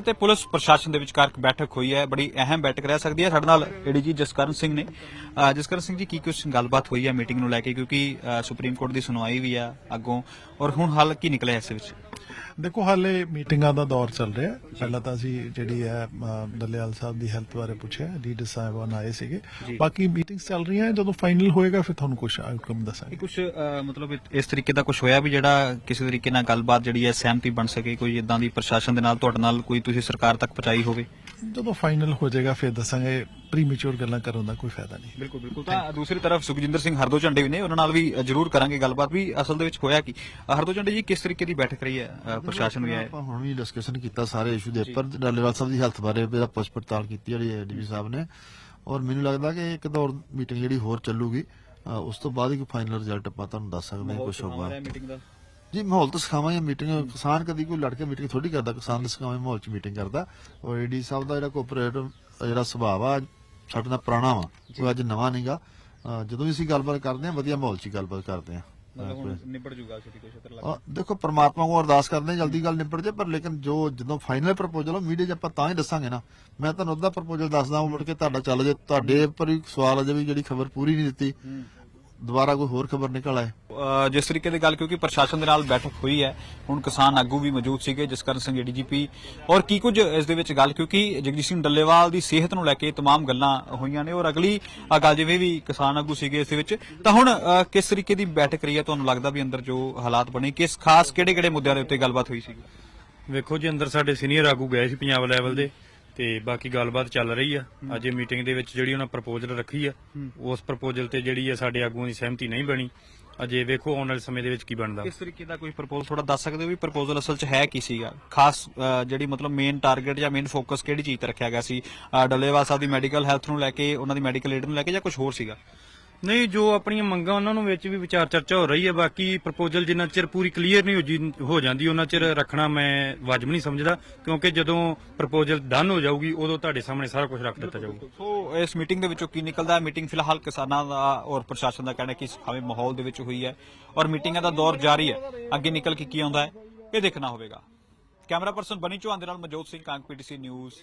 ਤੇ ਪੁਲਿਸ ਪ੍ਰਸ਼ਾਸਨ ਦੇ ਵਿਚਕਾਰ ਇੱਕ ਬੈਠਕ ਹੋਈ ਹੈ। ਬੜੀ ਅਹਿਮ ਬੈਠਕ ਰਹਿ ਸਕਦੀ ਹੈ। ਸਾਡੇ ਨਾਲ ਏਡੀਜੀ ਜਸਕਰਨ ਸਿੰਘ ਨੇ। ਜਸਕਰਨ ਸਿੰਘ ਜੀ, ਕੀ ਕੁਝ ਗੱਲਬਾਤ ਹੋਈ ਹੈ ਮੀਟਿੰਗ ਨੂੰ ਲੈ ਕੇ? ਕਿਉਂਕਿ ਸੁਪਰੀਮ ਕੋਰਟ ਦੀ ਸੁਣਵਾਈ ਵੀ ਆ ਅੱਗੋਂ। ਔਰ ਹੁਣ ਹੱਲ ਕੀ ਨਿਕਲਿਆ ਇਸ ਵਿੱਚ? ਦੇਖੋ ਹਾਲੇ ਮੀਟਿੰਗਾਂ ਦਾ ਦੌਰ ਚੱਲ ਰਿਹਾ ਹੈ। ਪਹਿਲਾਂ ਤਾਂ ਅਸੀਂ ਜਿਹੜੀ ਹੈ ਦੱਲੇਵਾਲ ਸਾਹਿਬ ਦੀ ਹੈਲਥ ਬਾਰੇ ਪੁੱਛਿਆ ਲੀਡਰ ਸਾਹਿਬਾਨ ਆਏ ਸੀਗੇ। ਬਾਕੀ ਮੀਟਿੰਗਸ ਚੱਲ ਰਹੀਆਂ ਜਦੋਂ ਫਾਈਨਲ ਹੋਏਗਾ ਫਿਰ ਤੁਹਾਨੂੰ ਕੁਝ ਆਊਟਕਮ ਦੱਸਾਂਗੇ। ਕੁਝ ਮਤਲਬ ਇਸ ਤਰੀਕੇ ਦਾ ਕੁਝ ਹੋਇਆ ਵੀ ਜਿਹੜਾ ਕਿਸੇ ਤਰੀਕੇ ਨਾਲ ਗੱਲਬਾਤ ਜਿਹੜੀ ਹੈ ਸਹਿਮਤੀ ਬਣ ਸਕੇ? ਕੋਈ ਇਦਾਂ ਦੀ ਪ੍ਰਸ਼ਾਸਨ ਦੇ ਨਾਲ ਤੁਹਾਡੇ ਨਾਲ ਕੋਈ ਤੁਸੀਂ ਸਰਕਾਰ ਤੱਕ ਪਹੁੰਚਾਈ ਹੋਵੇ? ਜਦੋਂ ਫਾਈਨਲ ਹੋ ਜਾਏਗਾ ਫਿਰ ਦੱਸਾਂਗੇ ਪ੍ਰੀਮੈਚੁਰ ਗੱਲਾਂ ਕਰਨ ਦਾ ਕੋਈ ਫਾਇਦਾ ਨਹੀਂ। ਬਿਲਕੁਲ ਬਿਲਕੁਲ। ਤਾਂ ਦੂਸਰੀ ਤਰਫ ਸੁਖਜਿੰਦਰ ਸਿੰਘ ਹਰਦੋ ਝੰਡੇ ਵੀ ਨੇ ਉਹਨਾਂ ਨਾਲ ਵੀ ਜ਼ਰੂਰ ਕਰਾਂਗੇ ਗੱਲਬਾਤ ਵੀ। ਅਸਲ ਦੇ ਵਿੱਚ ਹੋਇਆ ਕੀ? ਹਰਦੋ ਝੰਡੇ ਜੀ ਕਿਸ ਤਰੀਕੇ ਦੀ ਬੈਠਕ ਰਹੀ ਹੈ ਪ੍ਰਸ਼ਾਸਨ ਵੀ ਆਇਆ ਆਪਾਂ ਹੁਣ ਵੀ ਡਿਸਕਸ਼ਨ ਕੀਤਾ ਸਾਰੇ ਇਸ਼ੂ ਦੇ ਉੱਪਰ। ਡਾਲੇਵਾਲ ਸਾਹਿਬ ਦੀ ਹੈਲਥ ਬਾਰੇ ਇਹਦਾ ਪੁੱਛ ਪੜਤਾਲ ਕੀਤੀ ਜਿਹੜੀ ਡੀਵੀ ਸਾਹਿਬ ਨੇ। ਔਰ ਮੈਨੂੰ ਲੱਗਦਾ ਕਿ ਇੱਕ ਦੌਰ ਮੀਟਿੰਗ ਜਿਹੜੀ ਹੋਰ ਚੱਲੂਗੀ ਉਸ ਤੋਂ ਬਾਅਦ ਹੀ ਫਾਈਨਲ ਰਿਜ਼ਲਟ ਆਪਾਂ ਤੁਹਾਨੂੰ ਦੱਸ ਸਕਦੇ ਹਾਂ ਕੁਝ ਹੋਊਗਾ। ਜੀ ਮਾਹੌਲ ਤਾਂ ਸਿਖਾਵਾਂ ਜਾਂ ਮੀਟਿੰਗ ਕਿਸਾਨ ਕਦੀ ਕੋਈ ਲੜ ਕੇ ਮੀਟਿੰਗ ਥੋੜੀ ਕਰਦਾ ਕਿਸਾਨ ਦੇ ਸਿਖਾਵੇਂ ਮਾਹੌਲ 'ਚ ਮੀਟਿੰਗ ਕਰਦਾ। ਔਰ ਏਡੀ ਸਾਹਿਬ ਦਾ ਜਿਹੜਾ ਕੋਆਪਰੇਟ ਜਿਹੜਾ ਸੁਭਾਅ ਆ ਸਾਡੇ ਨਾਲ ਪੁਰਾਣਾ ਵਾ ਕੋਈ ਅੱਜ ਨਵਾਂ ਨਹੀਂਗਾ ਜਦੋਂ ਵੀ ਅਸੀਂ ਗੱਲਬਾਤ ਕਰਦੇ ਹਾਂ ਵਧੀਆ ਮਾਹੌਲ 'ਚ ਹੀ ਗੱਲਬਾਤ ਕਰਦੇ ਹਾਂ। ਮਤਲਬ ਹੁਣ ਨਿਬੜ ਜੂਗਾ ਛੇਤੀ ਕੋਈ ਛਤਰ ਅਹ ਦੇਖੋ ਪ੍ਰਮਾਤਮਾ ਨੂੰ ਅਰਦਾਸ ਕਰਦੇ ਹਾਂ ਜਲਦੀ ਗੱਲ ਨਿਪਟ ਜਾਏ ਪਰ ਲੇਕਿਨ ਜੋ ਜਦੋਂ ਫਾਈਨਲ ਪ੍ਰਪੋਜ਼ਲ ਹੋ ਮੀਡੀਆ 'ਚ ਆਪਾਂ ਤਾਂ ਹੀ ਦੱਸਾਂਗੇ ਨਾ। ਮੈਂ ਤੁਹਾਨੂੰ ਉਹਦਾ ਪ੍ਰਪੋਜ਼ਲ ਦੱਸਦਾ ਹਾਂ ਮੁੜ ਕੇ ਤੁਹਾਡਾ ਚੱਲ ਜੇ ਤੁਹਾਡੇ ਉੱਪਰ ਹੀ ਸਵਾਲ ਅਜੇ ਵੀ ਜਿਹੜੀ ਖਬਰ ਪੂਰੀ ਨਹੀਂ ਦਿੱਤੀ। ਦੁਬਾਰਾ ਕੋਈ ਹੋਰ ਖਬਰ ਨਿਕਲ ਆਏ ਅ, ਜਿਸ ਤਰੀਕੇ ਦੀ ਗੱਲ ਕਿਉਂਕਿ ਪ੍ਰਸ਼ਾਸਨ ਦੇ ਨਾਲ ਬੈਠਕ ਹੋਈ ਹੈ ਹੁਣ ਕਿਸਾਨ ਆਗੂ ਵੀ ਮੌਜੂਦ ਸੀਗੇ ਜਸਕਰਨ ਸਿੰਘ ਡੀਜੀਪੀ ਔਰ ਕੀ ਕੁਝ ਇਸ ਦੇ ਵਿੱਚ ਗੱਲ ਕਿਉਂਕਿ ਜਗਜੀਤ ਸਿੰਘ ਡੱਲੇਵਾਲ ਦੀ ਸਿਹਤ ਨੂੰ ਲੈ ਕੇ तमाम ਗੱਲਾਂ ਹੋਈਆਂ ਨੇ ਔਰ ਅਗਲੀ ਅ, ਗੱਲ ਜਿਵੇਂ ਵੀ ਕਿਸਾਨ ਆਗੂ ਸੀਗੇ ਇਸ ਦੇ ਵਿੱਚ ਤਾਂ ਹੁਣ ਅ, ਕਿਸ ਤਰੀਕੇ ਦੀ ਬੈਠਕ ਰਹੀ ਹੈ ਤੁਹਾਨੂੰ ਲੱਗਦਾ ਵੀ ਅੰਦਰ ਜੋ ਹਾਲਾਤ ਬਣੇ ਕਿਸ ਖਾਸ ਕਿਹੜੇ ਕਿਹੜੇ ਮੁੱਦਿਆਂ ਦੇ ਉੱਤੇ ਗੱਲਬਾਤ ਹੋਈ ਸੀ ਵੇਖੋ ਜੀ ਅੰਦਰ ਸਾਡੇ ਸੀਨੀਅਰ ਆਗੂ ਗਏ ਸੀ ਪੰਜਾਬ ਲੈਵਲ ਦੇ ਤੇ ਬਾਕੀ ਗੱਲਬਾਤ ਚੱਲ ਰਹੀ ਆ। ਅਜੇ ਮੀਟਿੰਗ ਦੇ ਵਿੱਚ ਜਿਹੜੀ ਉਹਨਾਂ ਪ੍ਰਪੋਜ਼ਲ ਰੱਖੀ ਆ ਉਸ ਪ੍ਰਪੋਜ਼ਲ ਤੇ ਜਿਹੜੀ ਆ ਸਾਡੇ ਆਗੂਆਂ ਦੀ ਸਹਿਮਤੀ ਨਹੀਂ ਬਣੀ। ਅਜੇ ਵੇਖੋ ਆਉਣ ਵਾਲੇ ਸਮੇਂ ਦੇ ਵਿੱਚ ਕੀ ਬਣਦਾ। ਕਿਸ ਤਰੀਕੇ ਦਾ ਕੋਈ ਪ੍ਰਪੋਜ਼ਲ ਥੋੜਾ ਦੱਸ ਸਕਦੇ ਹੋ ਵੀ ਪ੍ਰਪੋਜ਼ਲ ਅਸਲ 'ਚ ਹੈ ਕੀ ਸੀਗਾ? ਖਾਸ ਜਿਹੜੀ ਮਤਲਬ ਮੇਨ ਟਾਰਗੇਟ ਜਾਂ ਮੇਨ ਫੋਕਸ ਕਿਹੜੀ ਚੀਜ਼ ਤੇ ਰੱਖਿਆ ਗਿਆ ਸੀ? ਡੱਲੇਵਾਲ ਸਾਹਿਬ ਦੀ ਮੈਡੀਕਲ ਹੈਲਥ ਨੂੰ ਲੈ ਕੇ ਉਹਨਾਂ ਦੀ ਮੈਡੀਕਲ ਏਡ ਨੂੰ ਲੈ ਕੇ ਜਾਂ ਕੁਝ ਹੋਰ ਸੀਗਾ? ਨਹੀਂ, ਜੋ ਆਪਣੀਆਂ ਮੰਗਾਂ ਉਹਨਾਂ ਨੂੰ ਵਿੱਚ ਵੀ ਵਿਚਾਰ ਚਰਚਾ ਹੋ ਰਹੀ ਹੈ, ਬਾਕੀ ਪ੍ਰਪੋਜ਼ਲ ਜਿੰਨਾ ਚਿਰ ਪੂਰੀ ਕਲੀਅਰ ਨਹੀਂ ਹੋ ਜੀ- ਹੋ ਜਾਂਦੀ, ਉਹਨਾਂ ਚਿਰ ਰੱਖਣਾ ਮੈਂ ਵਾਜਬ ਨਹੀਂ ਸਮਝਦਾ, ਕਿਉਂਕਿ ਜਦੋਂ ਪ੍ਰਪੋਜ਼ਲ ਡਨ ਹੋ ਜਾਊਗੀ, ਉਦੋਂ ਤੁਹਾਡੇ ਸਾਹਮਣੇ ਸਾਰਾ ਕੁਝ ਰੱਖ ਦਿੱਤਾ ਜਾਊਗਾ। ਸੋ, ਇਸ ਮੀਟਿੰਗ ਦੇ ਵਿੱਚੋਂ ਕੀ ਨਿਕਲਦਾ? ਹੈ ਮੀਟਿੰਗ ਫਿਲਹਾਲ ਕਿਸਾਨਾਂ ਦਾ ਔਰ ਪ੍ਰਸ਼ਾਸਨ ਦਾ ਕਹਿਣਾ ਕਿ ਸੁਖਾਵੇਂ ਮਾਹੌਲ ਦੇ ਵਿੱਚ ਹੋਈ ਹੈ ਔਰ ਮੀਟਿੰਗਾਂ ਦਾ ਦੌਰ ਜਾਰੀ ਹੈ। ਅੱਗੇ ਨਿਕਲ ਕੇ ਕੀ ਆਉਂਦਾ ਹੈ, ਇਹ ਦੇਖਣਾ ਹੋਵੇਗਾ। ਕੈਮਰਾ ਪਰਸਨ ਬਣੀ ਚੌਹਾਨ ਦੇ ਨਾਲ ਮਨਜੋਤ ਸਿੰਘ ਕਾਂਗ ਪੀਟੀਸੀ ਨਿਊਜ਼।